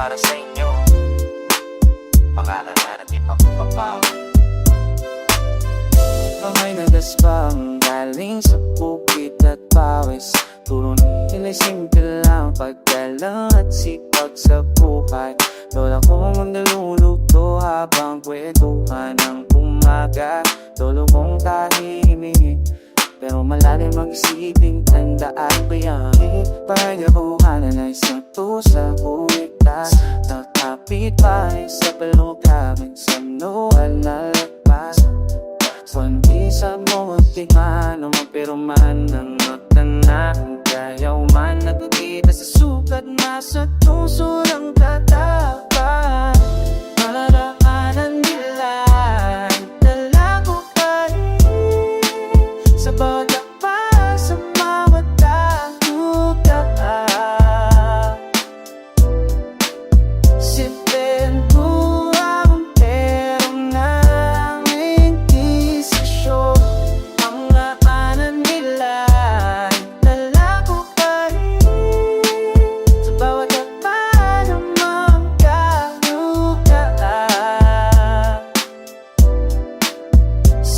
para sa inyo. Pangalan na di pa kupapaw Kamay na daspang galing sa bukit at pawis. Turo ng ilay simple lang paggalang at sipag sa buhay. Lola ko ang nalulugto habang kwentuhan ng umaga. Lolo kong tahimik pero malalim ang isipin, tandaan ko yan. Pagkakuhanan ay sa to sa huwig Uwigtas Nakapit pa sa palugamin Sa nuwal na lagpas Kundi sa munting ano Pero man ang natanan Kaya man nagkikita sa sukat Nasa tuso ng tatapan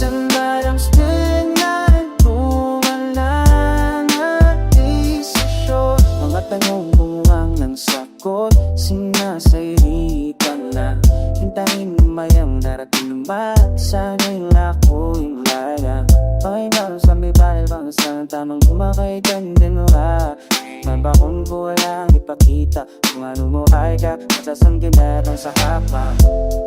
Sa marang spin na wala na desisyon Mga tanong bungang ng sakot Sinasayitan na. Hintayin mayang darating naman Sana'y ako'y malaya Okay na sa may bang sa tamang kumakay din ha Mabakon ko walang ipakita. Kung ano mo ay ka Masasang ginarang sa hapa.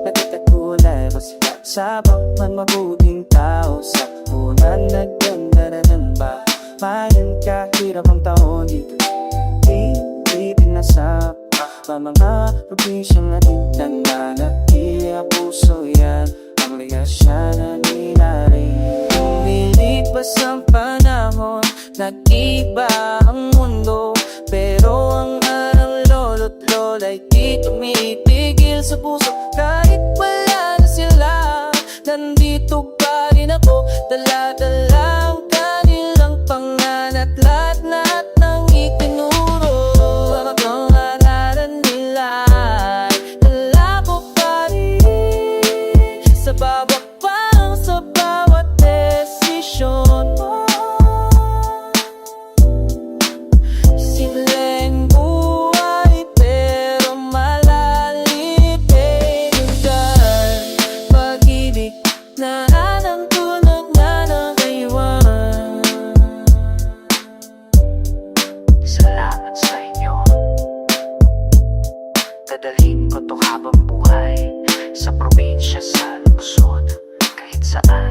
Nagkatagulay ko sila Sabak man mabuting tao Sa unan nagganda na ng ba? Mayan ka hirap ang taon dito Di pinasap Pa mga probinsyang natin Nananatili ang puso yan. Ang ligasya na ninari. Lumilipas ang panahon Nag-iba Dala-dala ang kanilang pangalan At lahat-lahat ng itinuro. Ang pangaralan nila Dala ko pa rin. Sa bawat Dadalhin ko to habang buhay. Sa probinsya sa lungsod Kahit saan